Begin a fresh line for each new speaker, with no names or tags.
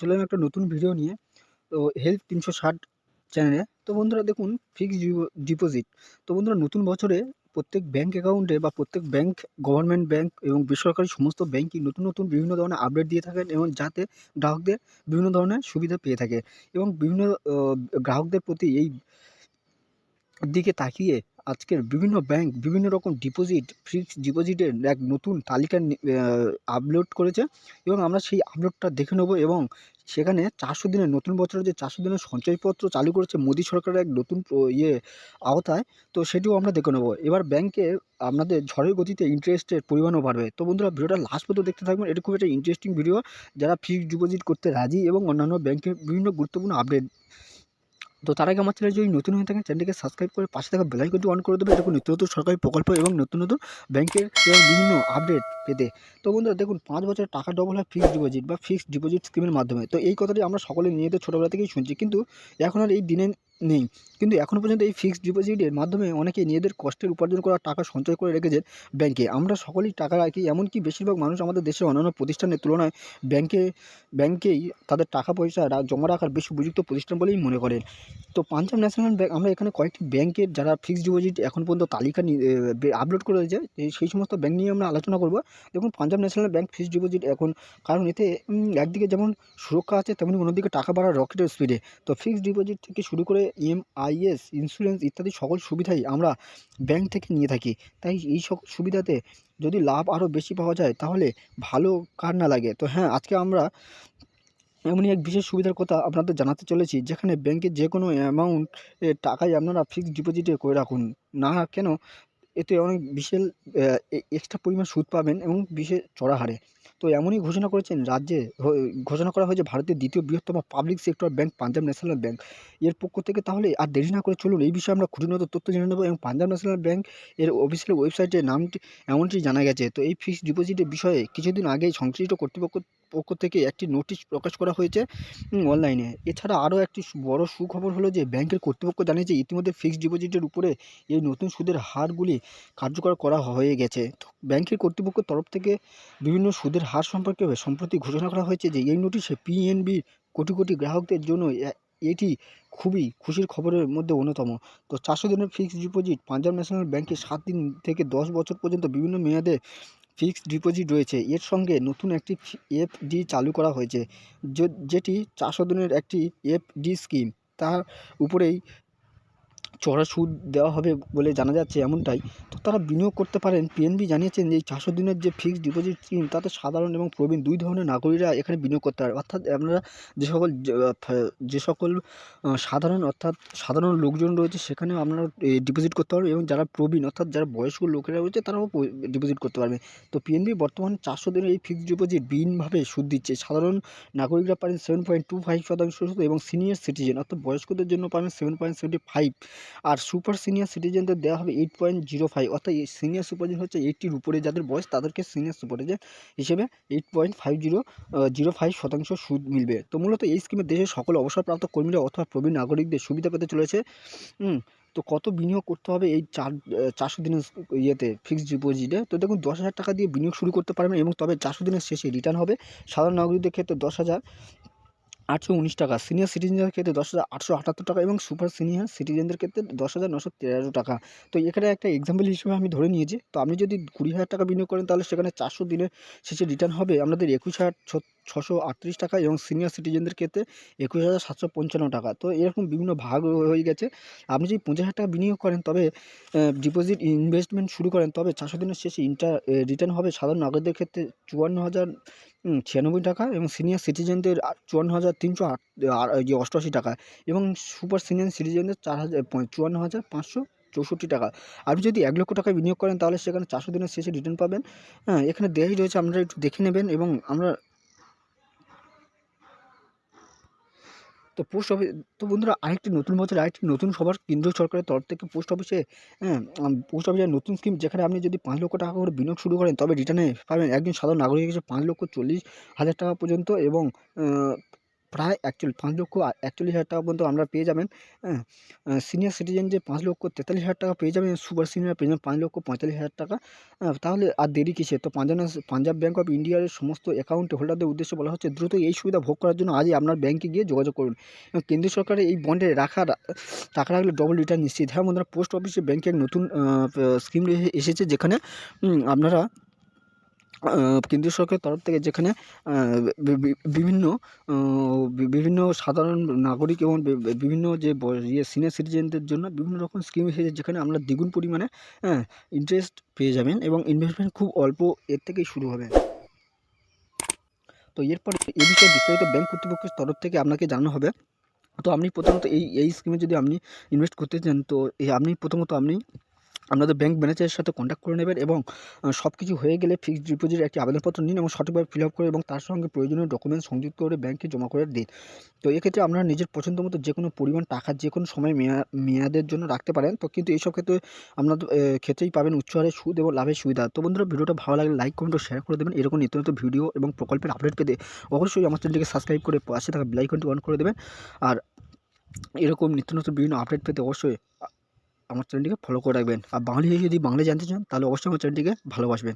চলে এলাম একটা নতুন ভিডিও নিয়ে। তো হেলথ তিনশো ষাট চ্যানেলে তো বন্ধুরা দেখুন ফিক্সড ডিপোজিট তো বন্ধুরা নতুন বছরে প্রত্যেক ব্যাঙ্ক অ্যাকাউন্টে বা প্রত্যেক ব্যাঙ্ক গভর্নমেন্ট ব্যাঙ্ক এবং বেসরকারি সমস্ত ব্যাঙ্কই নতুন নতুন বিভিন্ন ধরনের আপডেট দিয়ে থাকেন এবং যাতে গ্রাহকদের বিভিন্ন ধরনের সুবিধা পেয়ে থাকে। এবং বিভিন্ন গ্রাহকদের প্রতি এই দিকে তাকিয়ে আজকের বিভিন্ন ব্যাংক বিভিন্ন রকম ডিপোজিট ফিক্সড ডিপোজিটের এক নতুন তালিকা আপলোড করেছে এবং আমরা সেই আপলোডটা দেখে নেব এবং সেখানে চারশো দিনের নতুন বছরের যে চারশো দিনের সঞ্চয়পত্র চালু করেছে মোদী সরকারের এক নতুন ইয়ে আওতায়, তো সেটিও আমরা দেখে নেব। এবার ব্যাংকে আপনাদের ঝড়ের গতিতে ইন্টারেস্টের পরিমাণও বাড়বে। তো বন্ধুরা, ভিডিওটা লাস্ট পর্যন্ত দেখতে থাকবেন এটা খুব একটা ইন্টারেস্টিং ভিডিও যারা ফিক্সড ডিপোজিট করতে রাজি এবং অন্যান্য ব্যাংকের বিভিন্ন গুরুত্বপূর্ণ আপডেট তো তার আগে আমার চ্যানেল যদি নতুন হয়ে থাকেন, চ্যানেলটিকে সাবস্ক্রাইব করে পাশে থাকা বেলাইকনটি অন করে দেবে এরকম নিত্য নতুন সরকারি প্রকল্প এবং নতুন নতুন ব্যাংকের এবং বিভিন্ন আপডেট পেতে। তো বন্ধুরা, দেখুন, পাঁচ বছরের টাকা ডবল হয় ফিক্সড ডিপোজিট বা ফিক্সড ডিপোজিট স্কিমের মাধ্যমে। তো এই কথাটি আমরা সকলে নিজেদের ছোটোবেলা থেকেই শুনছি। কিন্তু এখন আর এই দিনে নেই। কিন্তু এখনও পর্যন্ত এই ফিক্সড ডিপোজিটের মাধ্যমে অনেকে নিজেদের কষ্টের উপার্জন করা টাকা সঞ্চয় করে রেখেছেন ব্যাংকে আমরা সকলেই টাকা রাখি, এমনকি বেশিরভাগ মানুষ আমাদের দেশের অন্যান্য প্রতিষ্ঠানের তুলনায় ব্যাংকে ব্যাংকেই তাদের টাকা পয়সা জমা রাখার বেশি উপযুক্ত প্রতিষ্ঠান বলেই মনে করেন। তো পাঞ্জাব ন্যাশনাল ব্যাংক আমরা এখানে কয়েকটি ব্যাংকের যারা ফিক্সড ডিপোজিট এখন পর্যন্ত তালিকা আপলোড করে রয়েছে সেই সমস্ত ব্যাংক নিয়ে আমরা আলোচনা করব। দেখুন, Punjab national bank fixed deposit এখন কারণ এতে একদিকে যেমন সুরক্ষা আছে, তেমনি অন্যদিকে টাকা বাড়ার রকেটের স্পিডে তো ফিক্সড ডিপোজিট থেকে শুরু করে এমআইএস ইন্স্যুরেন্স ইত্যাদি সকল সুবিধাই আমরা ব্যাংক থেকে নিয়ে থাকি। তাই এই সকল সুবিধাতে যদি লাভ আরও বেশি পাওয়া যায়, তাহলে ভালো কার না লাগে? তো হ্যাঁ আজকে আমরা এমনই এক বিশেষ সুবিধার কথা আপনাদের জানাতে চলেছি, যেখানে ব্যাংকের যে কোনো অ্যামাউন্ট টাকাই আপনারা ফিক্সড ডিপোজিটে করে রাখুন। না কেন, এতে অনেক বিশাল এক্সট্রা পরিমাণ সুদ পাবেন এবং বিশেষ চড়া হারে। তো এমনই ঘোষণা করেছেন রাজ্যে ঘোষণা করা হয়েছে ভারতের দ্বিতীয় বৃহত্তম public sector bank Punjab national bank এর পক্ষ থেকে তাহলে আর দেরি না করে চলুন, এই বিষয়ে আমরা খুঁটিনত তথ্য জেনে নেব এবং পাঞ্জাব ন্যাশনাল ব্যাংক এর অফিসিয়াল ওয়েবসাইটে নামটি এমনটি জানা গেছে। তো এই ফিক্সড ডিপোজিটের বিষয়ে কিছুদিন আগেই সংশ্লিষ্ট কর্তৃপক্ষ পক্ষ থেকে একটি নোটিশ প্রকাশ করা হয়েছে অনলাইনে। এছাড়া আরও একটি বড় সুখবর হলো যে, ব্যাংকের কর্তৃপক্ষ জানিয়েছে, ইতিমধ্যে ফিক্সড ডিপোজিটের উপরে এই নতুন সুদের হারগুলি কার্যকর করা হয়ে গেছে। ব্যাংকের কর্তৃপক্ষের তরফ থেকে বিভিন্ন সুদের হার সম্পর্কে সম্প্রতি ঘোষণা করা হয়েছে যে, এই নোটিশে পিএনবির কোটি কোটি গ্রাহকদের জন্য এটি খুবই খুশির খবরের মধ্যে অন্যতম। তো চারশো দিনের ফিক্সড ডিপোজিট পাঞ্জাব ন্যাশনাল ব্যাংকে সাত দিন থেকে দশ বছর পর্যন্ত বিভিন্ন মেয়াদে ফিক্সড ডিপোজিট রয়েছে। এর সঙ্গে নতুন একটি এফডি চালু করা হয়েছে যেটি চারশো দিনের একটি এফডি স্কিম। তার উপরেই চড়া সুদ দেওয়া হবে বলে জানা যাচ্ছে এমনটাই। তো তারা বিনিয়োগ করতে পারেন। পিএনবি জানিয়েছেন যে, এই চারশো দিনের যে ফিক্সড ডিপোজিট স্কিম তাতে সাধারণ এবং প্রবীণ দুই ধরনের নাগরিকরা এখানে বিনিয়োগ করতে পারে। অর্থাৎ আপনারা যে সকল যে সকল সাধারণ অর্থাৎ সাধারণ লোকজন রয়েছে, সেখানেও আপনারা ডিপোজিট করতে পারবেন এবং যারা প্রবীণ অর্থাৎ যারা বয়স্ক লোকেরা রয়েছে, তারাও ডিপোজিট করতে পারবে। তো পিএনবি বর্তমানে চারশো দিনের এই ফিক্সড ডিপোজিট বিহীনভাবে সুদ দিচ্ছে। সাধারণ নাগরিকরা পারেন সেভেন পয়েন্ট টু ফাইভ শতাংশ সুদ এবং সিনিয়র সিটিজেন অর্থাৎ বয়স্কদের জন্য পাবেন সেভেন পয়েন্ট সেভেন্টি ফাইভ আর সুপার সিনিয়র সিটিজেনদের দেওয়া হবে এইট পয়েন্ট জিরো ফাইভ অর্থাৎ সিনিয়র সুপারজেন হচ্ছে এইটটির উপরে যাদের বয়স, তাদেরকে সিনিয়র সুপারজেন হিসেবে eight point five zero zero five শতাংশ সুদ মিলবে। তো মূলত এই স্কিমে দেশের সকল অবসরপ্রাপ্ত কর্মীরা অথবা প্রবীণ নাগরিকদের সুবিধা পেতে চলেছে। তো কত বিনিয়োগ করতে হবে এই চার চারশো দিনের ইয়েতে ফিক্সড ডিপোজিটে তো দেখুন, দশ হাজার টাকা দিয়ে বিনিয়োগ শুরু করতে পারবেন এবং তবে চারশো দিনের শেষে রিটার্ন হবে। সাধারণ নাগরিকদের ক্ষেত্রে দশ হাজার। আটশো উনিশ টাকা। সিনিয়র সিটিজেনদের ক্ষেত্রে দশ হাজার আটশো আটাত্তর টাকা এবং সুপার সিনিয়র সিটিজেনদের ক্ষেত্রে দশ হাজার নশো তেরো টাকা। তো এখানে একটা এক্সাম্পল হিসেবে আমি ধরে নিয়েছি। তো আপনি যদি কুড়ি হাজার টাকা বিনিয়োগ করেন, তাহলে সেখানে চারশো দিনে শেষে রিটার্ন হবে। আপনাদের একুশ হাজার ছশো আটত্রিশ টাকা এবং সিনিয়র সিটিজেনদের ক্ষেত্রে একুশ হাজার সাতশো পঞ্চান্ন টাকা। তো এরকম বিভিন্ন ভাগ হয়ে গেছে। আপনি যদি পঞ্চাশ হাজার টাকা বিনিয়োগ করেন, তবে ডিপোজিট ইনভেস্টমেন্ট শুরু করেন, তবে চারশো দিনের শেষে ইন্টার রিটার্ন হবে সাধারণ নাগরিকদের ক্ষেত্রে চুয়ান্ন হাজার ছিয়ানব্বই টাকা এবং সিনিয়র সিটিজেনদের চুয়ান্ন হাজার তিনশো আট অষ্টআশি টাকা এবং সুপার সিনিয়র সিটিজেনদের চার হাজার চুয়ান্ন হাজার পাঁচশো চৌষট্টি টাকা। আপনি যদি এক লক্ষ টাকা বিনিয়োগ করেন, তাহলে সেখানে চারশো দিনের শেষে রিটার্ন পাবেন। হ্যাঁ এখানে দেয়াই রয়েছে, আপনারা একটু দেখে নেবেন এবং আমরা তো পোস্ট অফিস তো বন্ধুরা আরেকটি নতুন বছর আরেকটি নতুন সবার কেন্দ্রীয় সরকারের তরফ থেকে পোস্ট অফিসে পোস্ট অফিসের নতুন স্কিম যেখানে আপনি যদি পাঁচ লক্ষ টাকা করে বিনিয়োগ শুরু করেন, তবে রিটার্নে পাবেন একজন সাধারণ নাগরিক হিসেবে পাঁচ লক্ষ চল্লিশ হাজার টাকা পর্যন্ত এবং প্রায় একচল্লিশ, পাঁচ লক্ষ একচল্লিশ হাজার টাকা পর্যন্ত আমরা পেয়ে যাবেন হ্যাঁ। সিনিয়র সিটিজেন যে পাঁচ লক্ষ তেতাল্লিশ হাজার টাকা পেয়ে যাবেন সুপার সিনিয়র পেয়ে যাবেন পাঁচ লক্ষ পঁয়তাল্লিশ হাজার টাকা। তাহলে আর দেরি কিসে তো পাঞ্জাব পাঞ্জাব ব্যাঙ্ক অফ ইন্ডিয়ার সমস্ত অ্যাকাউন্ট হোল্ডারদের উদ্দেশ্যে বলা হচ্ছে, দ্রুত এই সুবিধা ভোগ করার জন্য আজই আপনার ব্যাঙ্কে গিয়ে যোগাযোগ করুন। এবং কেন্দ্রীয় সরকারের এই বন্ডে রাখা টাকা রাখলে ডবল রিটার্ন নিশ্চিত। হ্যাঁ বন্ধুরা পোস্ট অফিসে ব্যাঙ্কে এক নতুন স্কিম এসেছে যেখানে আপনারা কেন্দ্রীয় সরকারের তরফ থেকে যেখানে বিভিন্ন বিভিন্ন সাধারণ নাগরিক এবং বিভিন্ন যে ইয়ে সিনিয়র সিটিজেনদের জন্য বিভিন্ন রকম স্কিম এসেছে যেখানে আমরা দ্বিগুণ পরিমাণে হ্যাঁ ইন্টারেস্ট পেয়ে যাবেন এবং ইনভেস্টমেন্ট খুব অল্প এর থেকেই শুরু হবে। তো এরপরে এ বিষয়ে বিস্তারিত ব্যাংক কর্তৃপক্ষের তরফ থেকে আপনাকে জানানো হবে। তো আপনি প্রথমত এই এই স্কিমে যদি আপনি ইনভেস্ট করতে চান, তো আপনি প্রথমত আপনি আপনাদের ব্যাংক ম্যানেজারের সাথে কন্ট্যাক্ট করে নেবেন এবং সব কিছু হয়ে গেলে ফিক্সড ডিপোজিটের একটি আবেদনপত্র নিন এবং সঠিকভাবে ফিল আপ করে এবং তার সঙ্গে প্রয়োজনীয় ডকুমেন্টস সংযুক্ত করে ব্যাংকে জমা করে দিন। তো এক্ষেত্রে আপনারা নিজের পছন্দ মতো যে কোনো পরিমাণ টাকা যে কোনো সময় মেয়া, মেয়াদের জন্য রাখতে পারেন। তো কিন্তু এইসব ক্ষেত্রে আপনার ক্ষেত্রেই পাবেন উচ্চ হারে সুদ এবং লাভের সুবিধা। তো বন্ধুরা, ভিডিওটা ভালো লাগলে লাইক কমেন্ট ও শেয়ার করে দেবেন। এরকম নিত্য নতুন ভিডিও এবং প্রকল্পের আপডেট পেতে অবশ্যই আমার চ্যানেলটিকে সাবস্ক্রাইব করে পাশে থাকা বেলাইকনটি অন করে দেবেন। আর এরকম নিত্য নতুন বিভিন্ন আপডেট পেতে অবশ্যই আমার চ্যানেলটিকে ফলো করে রাখবেন। আর বাঙালি হয়ে যদি বাংলা জানতে চান, তাহলে অবশ্যই আমার চ্যানেলটিকে ভালোবাসবেন।